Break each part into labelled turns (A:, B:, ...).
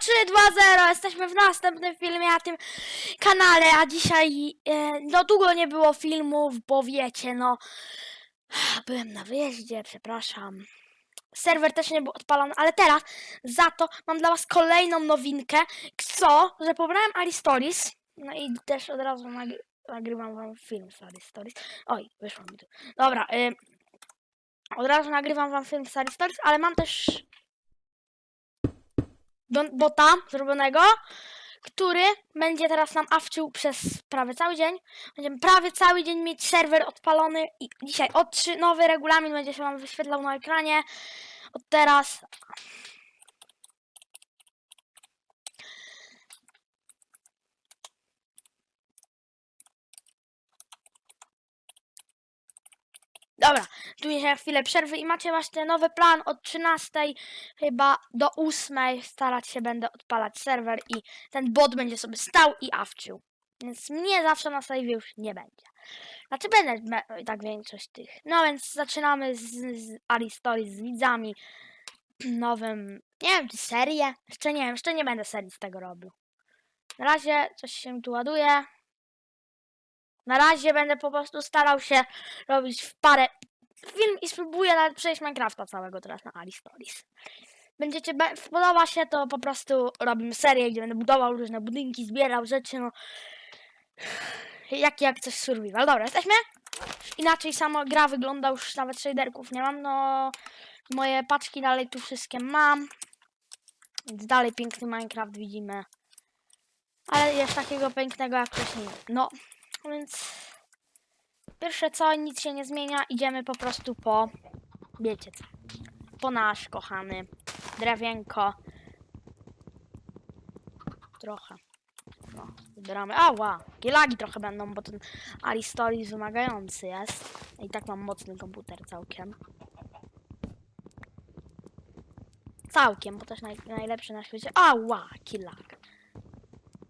A: 3, 2, 0. Jesteśmy w następnym filmie na tym kanale, a dzisiaj e, no długo nie było filmów, bo wiecie, no byłem na wyjeździe, przepraszam. Serwer też nie był odpalony, ale teraz za to mam dla was kolejną nowinkę. Co? Że pobrałem Aristolis. No i też od razu nagry nagrywam wam film z Aristolis. Oj, wyszło mi tu. Dobra, y od razu nagrywam wam film z Aristolis, ale mam też bota zrobionego, który będzie teraz nam awczył przez prawie cały dzień. Będziemy prawie cały dzień mieć serwer odpalony i dzisiaj od 3 nowy regulamin będzie się wam wyświetlał na ekranie. Od teraz. Dobra, tu się chwilę przerwy i macie właśnie nowy plan od 13 chyba do 8 starać się będę odpalać serwer i ten bot będzie sobie stał i awczył. Więc mnie zawsze na save już nie będzie. Znaczy będę tak większość tych. No więc zaczynamy z, z Ali Stories z widzami. Nowym, nie wiem, czy serię? Jeszcze nie wiem, jeszcze nie będę serii z tego robił. Na razie coś się tu ładuje. Na razie będę po prostu starał się robić w parę film i spróbuję nawet przejść Minecrafta całego teraz na Ali Stories. Będziecie, podoba się, to po prostu robimy serię, gdzie będę budował różne budynki, zbierał rzeczy, no. Jak, jak coś survival. Dobra, jesteśmy? Inaczej sama gra wygląda, już nawet shaderków nie mam, no. Moje paczki dalej tu wszystkie mam. Więc dalej piękny Minecraft widzimy. Ale jest takiego pięknego jak wcześniej. No, więc pierwsze co, nic się nie zmienia, idziemy po prostu po, wiecie co, po nasz kochany drewienko. Trochę. No, zbieramy. Ała! Gielagi trochę będą, bo ten Aristolis wymagający jest. I tak mam mocny komputer całkiem. Całkiem, bo też naj, najlepszy na świecie. Ała! Kilag.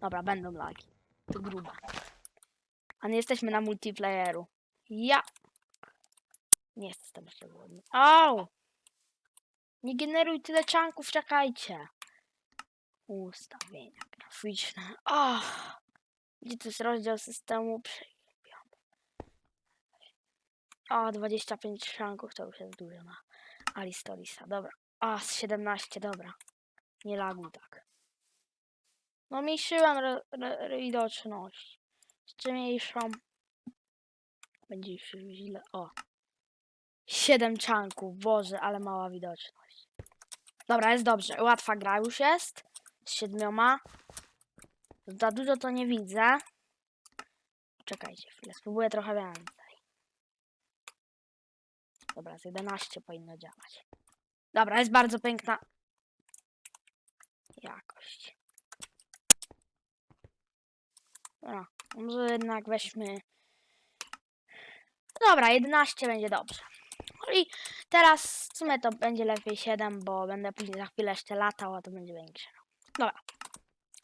A: Dobra, będą lagi. To gruba. A nie jesteśmy na multiplayeru. Ja. Nie jestem jeszcze głodny. Au! Nie generuj tyle czanków, czekajcie. Ustawienia graficzne. Ach! Gdzie to jest rozdział systemu? Przejebiam. O, 25 czanków to już jest dużo na Aristorisa. Dobra. A, z 17, dobra. Nie laguj tak. No mniejszyłem widoczność. Jeszcze mniejszą. Będzie już źle. O. 7 czanków. Boże, ale mała widoczność. Dobra, jest dobrze. Łatwa gra już jest. Z siedmioma. Za dużo to nie widzę. Czekajcie chwilę. Spróbuję trochę więcej. Dobra, z 11 powinno działać. Dobra, jest bardzo piękna jakość. Dobra, może jednak weźmy Dobra, 11 będzie dobrze. No i teraz w sumie to będzie lepiej 7, bo będę później za chwilę jeszcze latał, a to będzie większe. Dobra.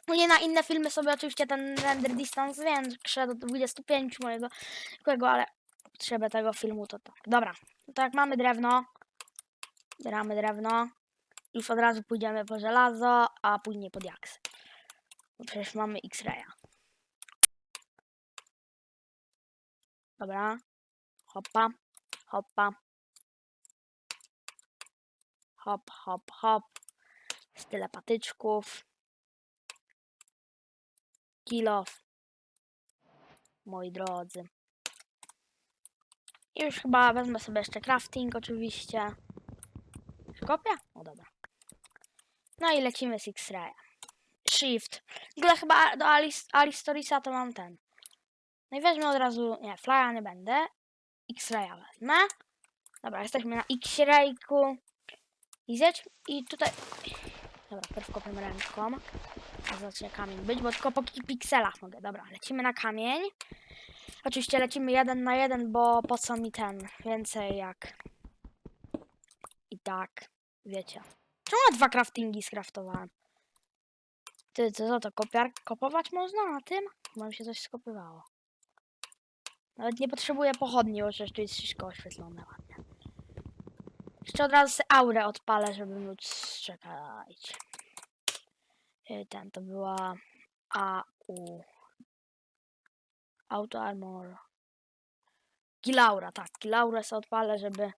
A: Nie na inne filmy sobie oczywiście ten render distance większy do 25 mojego zwykłego, ale potrzebę tego filmu to tak. Dobra, no to jak mamy drewno, zbieramy drewno, już od razu pójdziemy po żelazo, a później pod jaksy. Bo przecież mamy X-raya. Dobra, Hopa, hopa. Hop, hop, hop. Jest tyle patyczków. Kilof. Moi drodzy. I już chyba wezmę sobie jeszcze crafting oczywiście. Kopię? O dobra. No i lecimy z X-Raya. Shift. W ogóle chyba do Aristorisa to mam ten. No i weźmę od razu... Nie, flya nie będę. X-raya wezmę. Dobra, jesteśmy na X-rayku. I zjedź... I tutaj... Dobra, pierw kopię ręką. A zacznie kamień być, bo tylko po pi- pikselach mogę. Dobra, lecimy na kamień. Oczywiście lecimy jeden na jeden, bo po co mi ten? Więcej jak... I tak, wiecie. Czemu ja dwa craftingi skraftowałem? Ty, co za to? Kopiar... Kopować można na tym? Mi się coś skopywało. Nawet nie potrzebuję pochodni, bo tu jest wszystko oświetlone ładnie. Jeszcze od razu aurę odpalę, żeby móc czekać. Y, Ten to była AU. Auto Armor. Gilaura, tak. Gilaurę sobie odpalę, żeby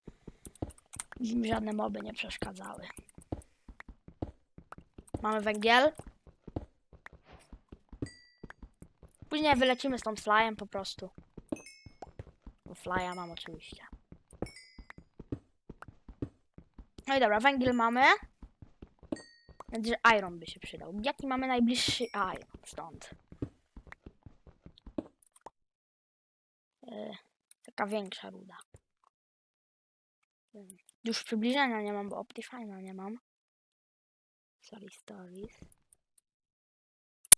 A: żadne moby nie przeszkadzały. Mamy węgiel. Później wylecimy stąd flyem po prostu. Flya mam oczywiście. No i dobra, węgiel mamy. Więc że iron by się przydał. Jaki mamy najbliższy iron stąd? E, taka większa ruda. Mm, Już przybliżenia nie mam, bo Optifine'a nie mam. Sorry, stories.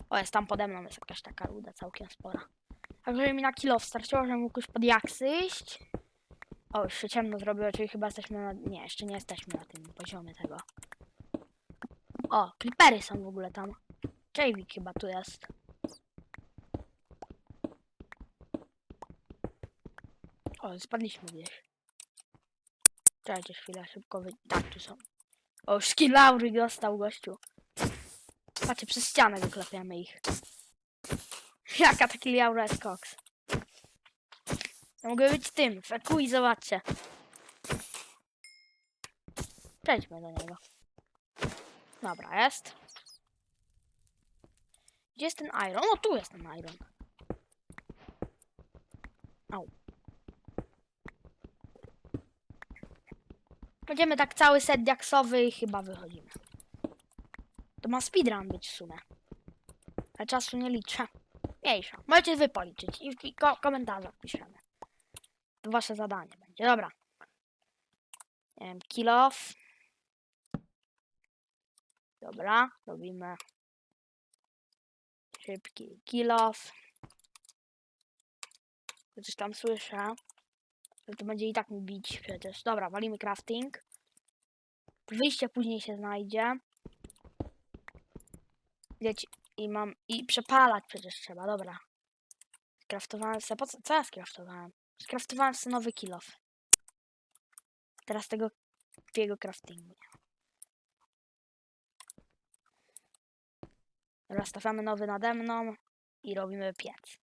A: O, jest tam pode mną, jest jakaś taka ruda całkiem spora. Także mi na kilo starczyło, że mógł już pod jaksy iść. O, już się ciemno zrobiło, czyli chyba jesteśmy na... Nie, jeszcze nie jesteśmy na tym poziomie tego. O, klipery są w ogóle tam. Javik chyba tu jest. O, spadliśmy gdzieś. Czekajcie chwilę, szybko wy... Tak, tu są. O, już skillaury dostał gościu. Patrzcie, przez ścianę wyklepiamy ich. Jaka taki Laura jest koks. Ja mogę być tym, w EQ i zobaczcie. Przejdźmy do niego. Dobra, jest. Gdzie jest ten iron? O, tu jest ten iron. Au. Będziemy tak cały set diaksowy i chyba wychodzimy. To ma speedrun być w sumie. Ale czasu nie liczę. Mniejsza. Możecie wy policzyć i w ko komentarzach piszemy. To wasze zadanie będzie. Dobra. Kill off. Dobra, robimy szybki kill off. Coś tam słyszę. To będzie i tak mi bić przecież. Dobra, walimy crafting. Wyjście później się znajdzie. Leci i mam. I przepalać przecież trzeba, dobra. Skraftowałem sobie. Po co, co ja skraftowałem? Skraftowałem sobie nowy kill off. Teraz tego jego craftingu nie ma. Dobra, stawiamy nowy nade mną i robimy piec.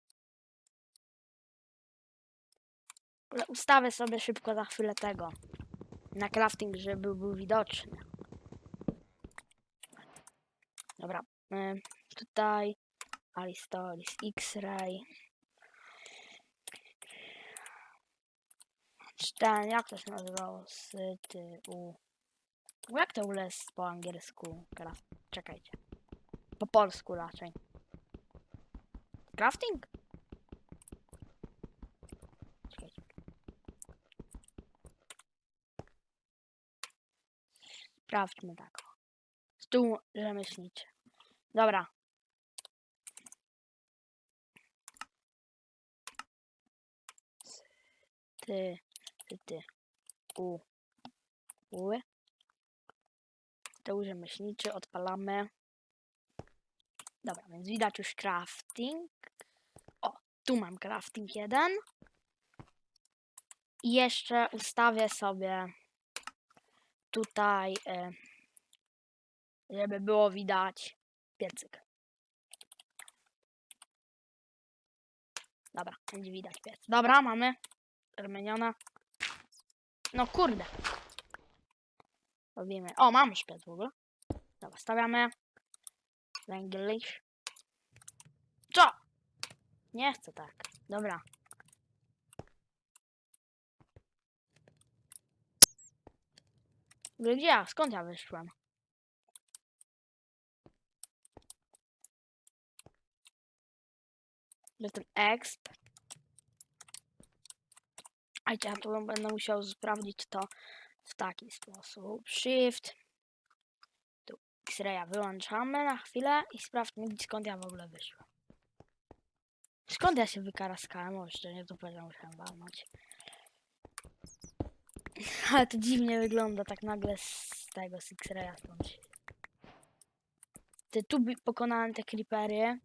A: Ustawię sobie szybko za chwilę tego. Na crafting, żeby był widoczny. Dobra. Tutaj Alistoris X-Ray. Czy Ten, jak to się nazywało? Syty, u. Jak to jest po angielsku? Craft. Czekajcie. Po polsku raczej. Crafting? Czekajcie. Sprawdźmy tak. Stół rzemieślniczy. Dobra. Ty, ty, ty. U. U. Stół rzemieślniczy odpalamy. Dobra, więc widać już crafting. O, tu mam crafting jeden. I jeszcze ustawię sobie tutaj, e, żeby było widać piecyk. Dobra, będzie widać piec. Dobra, mamy wymienione. No kurde. Robimy. O, mamy piec w ogóle. Dobra, stawiamy. Węgiel. Co? Nie chcę tak. Dobra. Gdzie ja? Skąd ja wyszłem? Jestem exp. A ja to będę musiał sprawdzić to w taki sposób. Shift. Tu X-raya wyłączamy na chwilę i sprawdźmy skąd ja w ogóle wyszłem. Skąd ja się wykaraskałem? O, jeszcze nie to powiedział, musiałem walnąć. Ale to dziwnie wygląda tak nagle z tego, z X-raya stąd. Ty, tu pokonałem te creepery.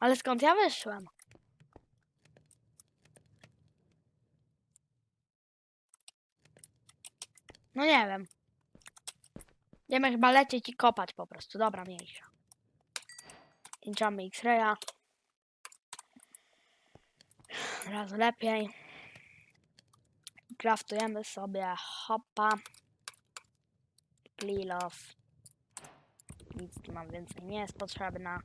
A: Ale skąd ja wyszłem? No nie wiem. Będziemy chyba lecieć i kopać po prostu. Dobra, mniejsza. Włączamy X-raya. Raz lepiej. Craftujemy sobie hopa. Plilow. Nic tu nam więcej nie jest potrzebna.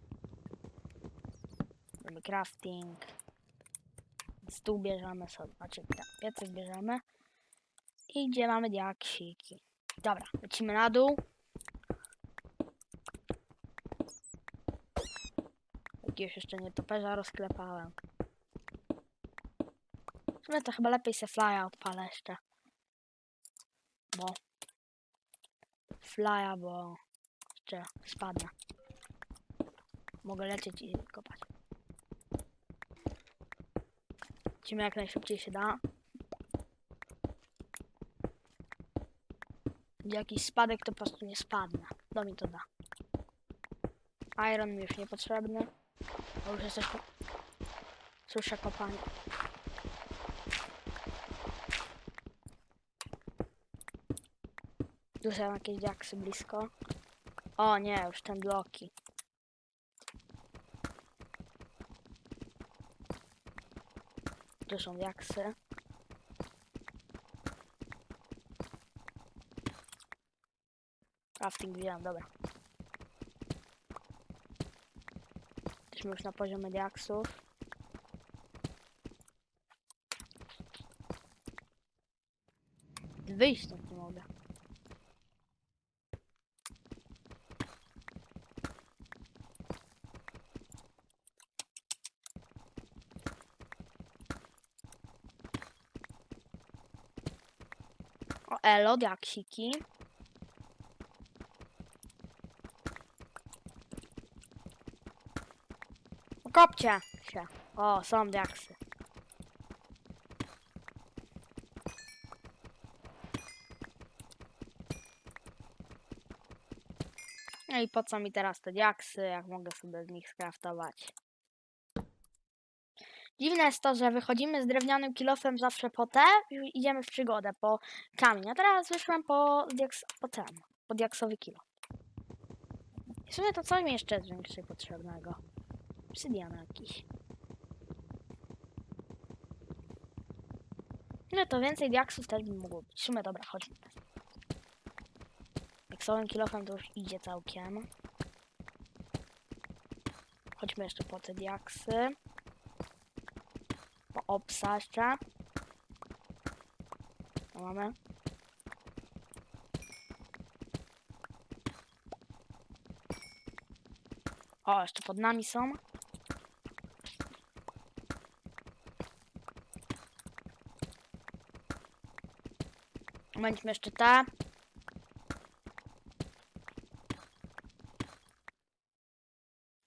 A: Robimy crafting. Stół bierzemy sobie, znaczy tak, piecyk bierzemy. I gdzie mamy diaksiki. Dobra, lecimy na dół. Jakiegoś jeszcze nietoperza rozklepałem. Sumie to chyba lepiej se flya odpalę jeszcze. Bo... Flya, bo... Jeszcze spadnę. Mogę lecieć i kopać. Lecimy jak najszybciej się da. Jakiś spadek, to po prostu nie spadnę. To mi to da. Iron mi już niepotrzebny. Bo już jesteś... Po... Słyszę kopanie. Tu są jakieś diaksy blisko. O nie, już ten bloki. Tu są diaksy. Crafting wziąłem, dobra. Jesteśmy już na poziomie diaksów. Wyjść stąd nie mogę. O, elo, diaksiki. Kopcie się. O, są diaksy. No i po co mi teraz te diaksy, jak mogę sobie z nich skraftować? Dziwne jest to, że wychodzimy z drewnianym kilofem zawsze po te i idziemy w przygodę po kamień. A teraz wyszłem po, diaks po ten, po diaksowy kilo. I w sumie to co mi jeszcze jest więcej potrzebnego? Obsydian jakiś. No to więcej diaksów też by mogło być. W sumie dobra, chodźmy. Diaksowym kilofem to już idzie całkiem. Chodźmy jeszcze po te diaksy. Po obsa jeszcze. Mamy. O, jeszcze pod nami są. Będziemy jeszcze te.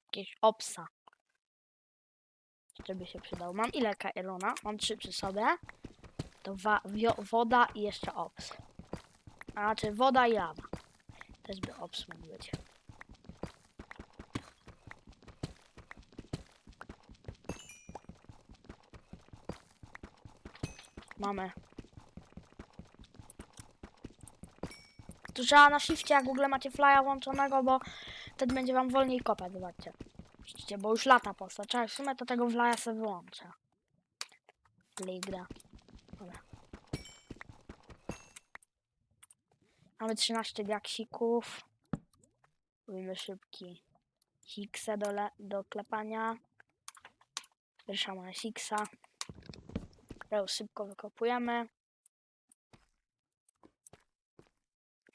A: Jakieś obsa. Jeszcze by się przydał. Mam ile kaelona? Mam trzy przy sobie. To woda i jeszcze ops. A znaczy woda i lawa. Też by ops mógł być. Mamy. Tu trzeba na shifcie, jak w ogóle macie flya włączonego, bo wtedy będzie wam wolniej kopać, zobaczcie. Bo już lata postać. Czekaj, w sumie to tego flya sobie wyłączę. Ligra. Mamy 13 diaksików. Robimy szybki hiksę do, do klepania. Pierwsza mamy hiksa. Teraz szybko wykopujemy.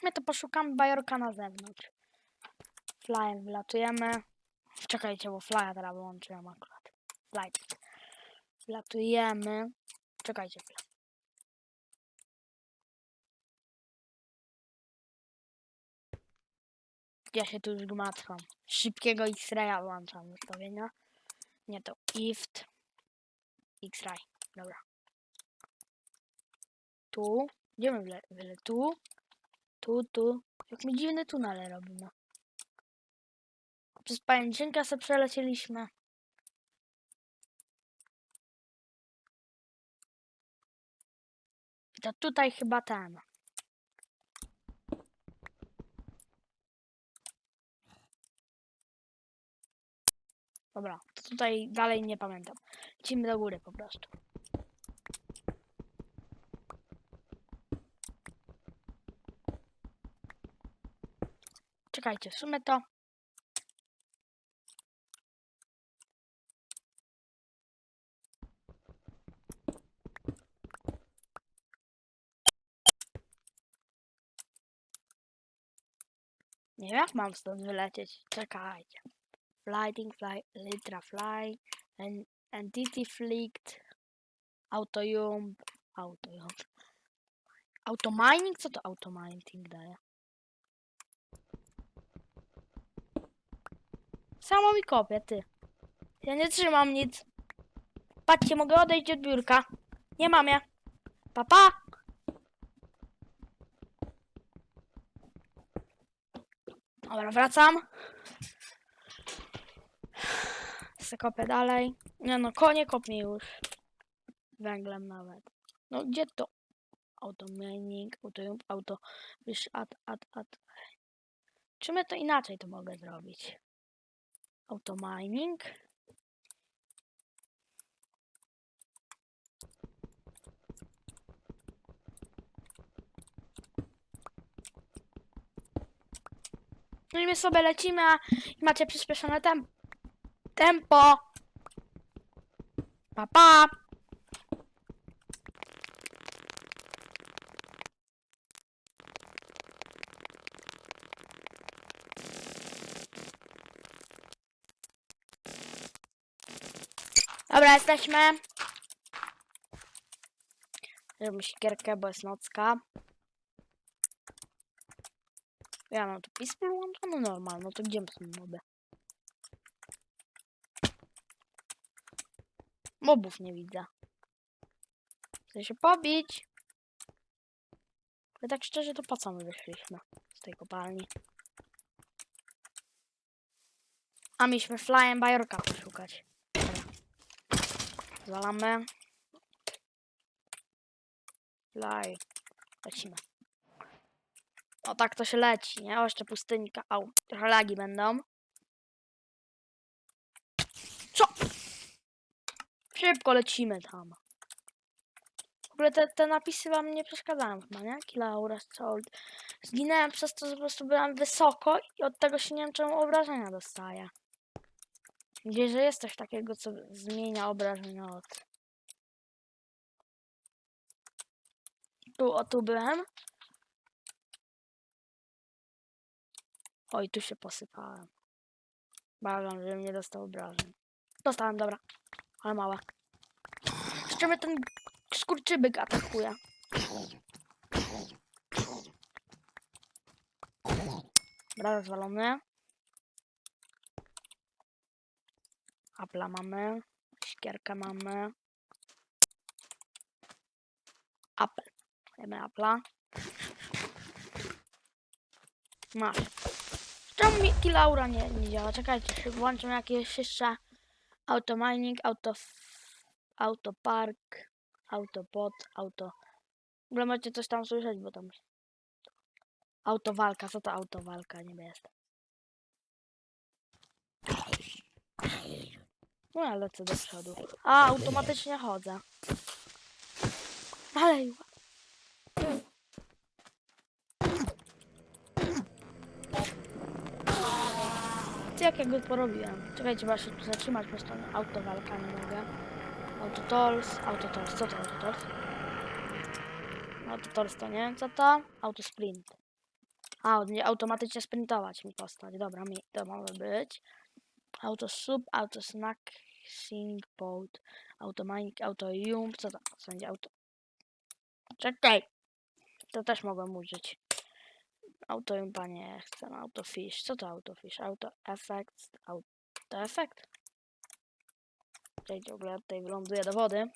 A: My to poszukamy bajorka na zewnątrz. Flyem wlatujemy. Czekajcie, bo flya teraz wyłączyłem akurat. Flight. Wlatujemy. Czekajcie chwilę. Ja się tu już gmatwam. Szybkiego X-raya włączam ustawienia. Nie to IFT. X-ray. Dobra. Tu. Gdzie my wyle? Tu. Tu, tu. Jak my dziwne tunele robimy. Przez pajęczynkę sobie przelecieliśmy. I to tutaj chyba ten. Dobra, to tutaj dalej nie pamiętam. Lecimy do góry po prostu. Czekajcie, w sumie to mam stąd wylecieć. Czekajcie. Flighting, fly, litra fly, en, entity flicked, autojump, autojump. Automining? Co to automining daje? Samo mi kopie, ty. Ja nie trzymam nic. Patrzcie, mogę odejść od biurka. Nie mam ja. Papa! Dobra, wracam. Zakopę dalej. Nie no, konie kopnie już. Węglem nawet. No gdzie to? Auto mining, auto auto wiesz, ad, ad, ad. Czym ja to inaczej to mogę zrobić? Auto mining. No i my sobie lecimy, a macie przyspieszone tempo. Tempo! Pa, pa! Dobra, jesteśmy. Zrobimy siekierkę, bo jest nocka. Ja mam tu peaceful włączone, normal, no to gdzie są moby? Mobów nie widzę. Chcę się pobić. Ale tak szczerze, to po co my wyszliśmy z tej kopalni? A mieliśmy Flying Bajorka poszukać. Zwalamy. Fly. Lecimy. O tak to się leci, nie? O, jeszcze pustynika. Au, trochę lagi będą. Co? Szybko lecimy tam. W ogóle te, te napisy wam nie przeszkadzają chyba, nie? Kilaura, Sold. Zginęłem przez to, że po prostu byłam wysoko i od tego się nie wiem czemu obrażenia dostaję. Gdzieś, że jest coś takiego, co zmienia obrażenia od... Tu, o tu byłem. Oj, tu się posypałem. Bałam, żebym nie dostał obrażeń. Dostałem, dobra. Ale mała. Jeszcze ten skurczybyk atakuje. Dobra, rozwalony. Apla mamy. Sikierkę mamy. Apel. Jemy apla. Masz. Czemu mi Kilaura nie, nie działa? Czekajcie, włączę jakieś jeszcze auto mining, auto auto park, auto. W ogóle macie coś tam słyszeć, bo tam auto walka, co to auto walka, nie jest. No ja lecę do przodu. A, automatycznie chodzę. Ale Ty jak ja go porobiłem? Czekajcie, się tu zatrzymać, bo to autowalka nie mogę. Autotols, autotols, co to autotols? Autotols to nie, co to? Autosprint. A, automatycznie sprintować mi postać. Dobra, mi to może być. Auto sub, auto snack, sync, boat, auto mining, auto jump, co to? Co będzie auto? Czekaj! To też mogłem użyć. Auto jumpa nie chcę, auto fish. Co to auto fish? Auto effects, auto effect? Czekajcie, w ogóle tutaj do wody.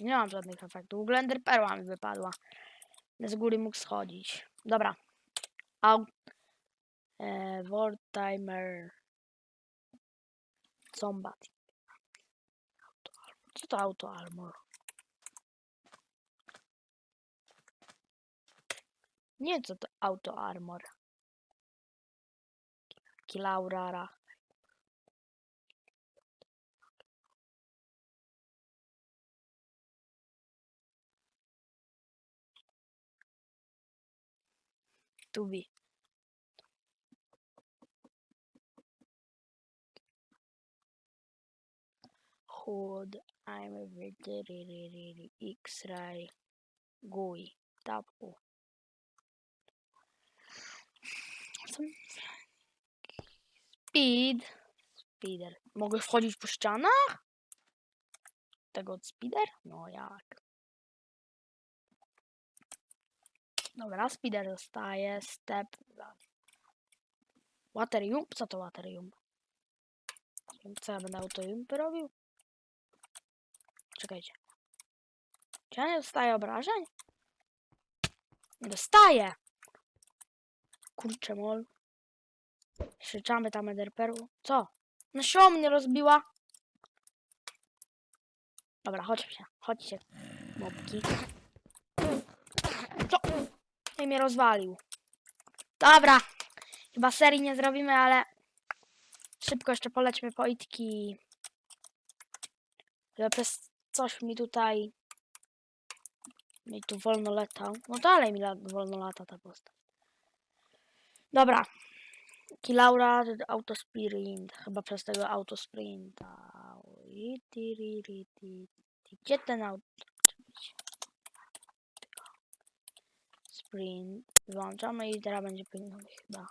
A: Nie mam żadnych efektów. W ogóle Ender Perła mi wypadła. Z góry mógł schodzić. Dobra. Au. E, World Timer. Combat. Auto armor. Co to auto armor? Nie co to auto armor. Kilaurara. To be. Hood, I'm a very X-ray, GUI, tapu. Speed. Speeder. Mogę wchodzić po ścianach? Tego od speeder? No jak? Dobra, speeder zostaje. Step. Waterium? Co to waterium? Co ja będę autojumpy robił? Czekajcie. Czy ja nie dostaję obrażeń? Dostaję! Kurczę mol. Krzyczamy tam Ederperu. Co? No sią mnie rozbiła. Dobra, chodźcie. Chodźcie. Mopki. Co? I mnie rozwalił. Dobra. Chyba serii nie zrobimy, ale szybko jeszcze polećmy po itki. Żeby przez coś mi tutaj mi tu wolno latał. No dalej mi la wolno lata ta postać. Dobra. Kilaura autosprint. Chyba przez tego autosprinta. Gdzie ten auto? Sprint. Włączamy i teraz będzie powinno być chyba.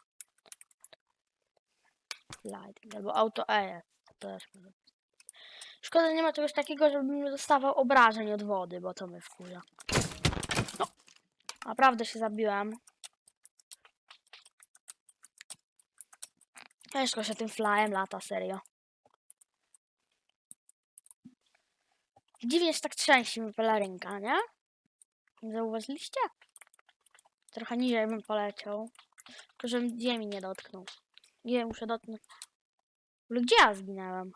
A: Lighting albo auto E. Też. Szkoda, nie ma czegoś takiego, żebym nie dostawał obrażeń od wody, bo to mnie wkurza. No. Naprawdę się zabiłem. Ciężko się tym flyem lata, serio. Dziwnie się tak trzęsi mi pelerynka? Nie zauważyliście? Trochę niżej bym poleciał. Tylko, żebym ziemi nie dotknął. Nie, muszę dotknąć. Ale gdzie ja zginęłem?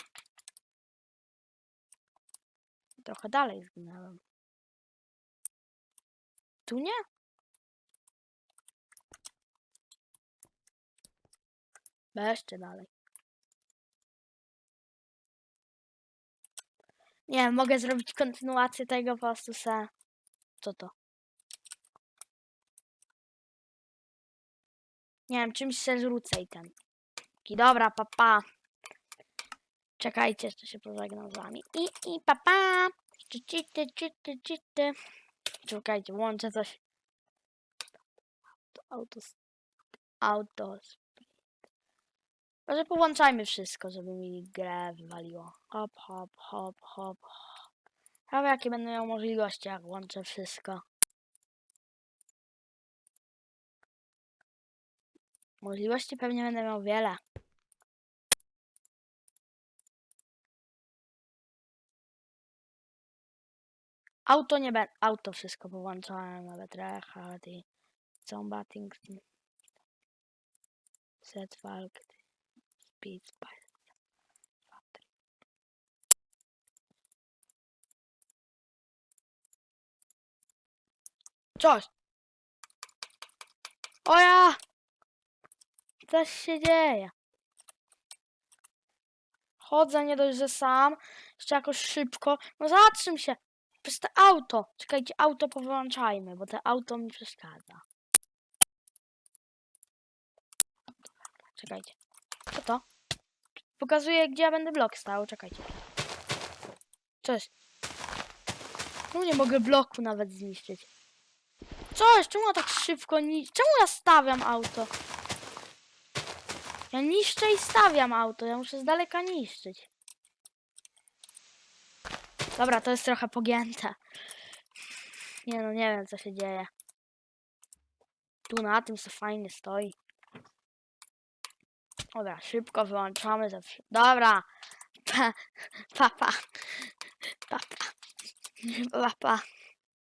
A: Trochę dalej zginęłem. Tu nie? Jeszcze dalej. Nie mogę zrobić kontynuację tego po prostu se. Co to? Nie wiem, czymś się zrzucę i ten. I dobra, papa. Czekajcie, jeszcze się pożegnam z wami. I, i papa. Czy, czy, czy, czy, czy, czy, czy. Czekajcie, włączę coś. Autos. Autos. Może połączajmy wszystko, żeby mi grę wywaliło. Hop, hop, hop, hop. Prawie jakie będę miał możliwości, jak łączę wszystko. Możliwości pewnie będę miał wiele. Auto nie będę. Auto wszystko połączałem, nawet Rehard i Combating. Set Falk. Speed Spider. Coś. O ja! Coś się dzieje. Chodzę nie dość, że sam, jeszcze jakoś szybko. No zatrzym się. Przez te auto. Czekajcie, auto powyłączajmy, bo te auto mi przeszkadza. Czekajcie. Co to? Pokazuje, gdzie ja będę blok stał. Czekajcie. Coś. No nie mogę bloku nawet zniszczyć. Coś, czemu ja tak szybko ni... Czemu ja stawiam auto? Ja niszczę i stawiam auto. Ja muszę z daleka niszczyć. Dobra, to jest trochę pogięte. Nie no, nie wiem co się dzieje. Tu na tym co fajnie stoi. Dobra, szybko wyłączamy ze wszy- Dobra. Pa, pa, pa. Pa, pa. Pa, pa.